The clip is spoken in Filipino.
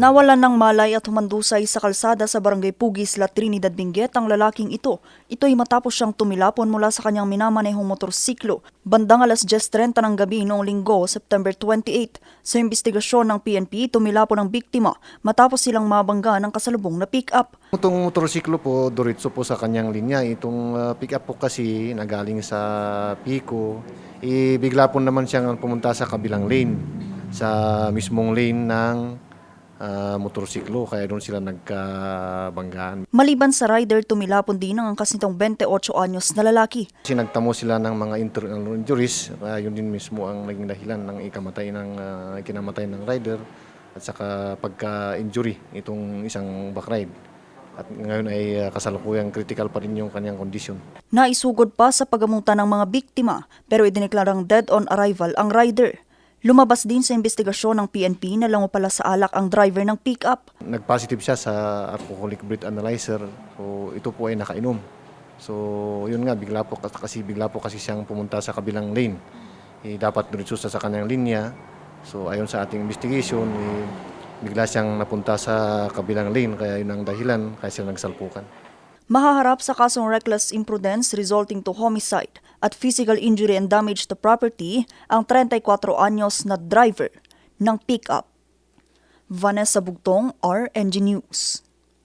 Nawalan ng malay at humandusay sa kalsada sa barangay Pugis, La Trinidad, Benguet ang lalaking ito. Ito'y matapos siyang tumilapon mula sa kanyang minamanehong motorsiklo bandang alas 10.30 ng gabi noong linggo, September 28. Sa investigasyon ng PNP, tumilapon ang biktima matapos silang mabangga ng kasalubong na pick-up. Itong motorsiklo po, diretso po sa kanyang linya. Itong uh, pick-up po kasi nagaling sa Pico. Eh, bigla po naman siyang pumunta sa kabilang lane, sa mismong lane ng ah, motorsiklo. Kaya doon sila nagkabanggaan. Maliban sa rider, tumilapon din ang angkas nitong 28 anyos na lalaki. Kasi nagtamo sila ng mga internal injuries. ah, yun din mismo ang naging dahilan ng ikamatay ng, ah, kinamatay ng rider at saka pagka-injury itong isang backride. At ngayon ay ah, kasalukuyang critical pa rin yung kanyang kondisyon. Naisugod pa sa pagamutan ng mga biktima pero idineklarang dead on arrival ang rider. Lumabas din sa investigasyon ng PNP na lango pala sa alak ang driver ng pick-up. Nag-positive siya sa alcoholic breath analyzer. So ito po ay nakainom. So yun nga bigla po kasi bigla po kasi siyang pumunta sa kabilang lane. Eh, dapat diretso sa kanyang linya. So ayon sa ating investigation, eh, bigla siyang napunta sa kabilang lane kaya yun ang dahilan kaya sila nagsalpukan. Mahaharap sa kasong reckless imprudence resulting to homicide at physical injury and damage to property ang 34 anyos na driver ng pick-up. Vanessa Bugtong, RNG News.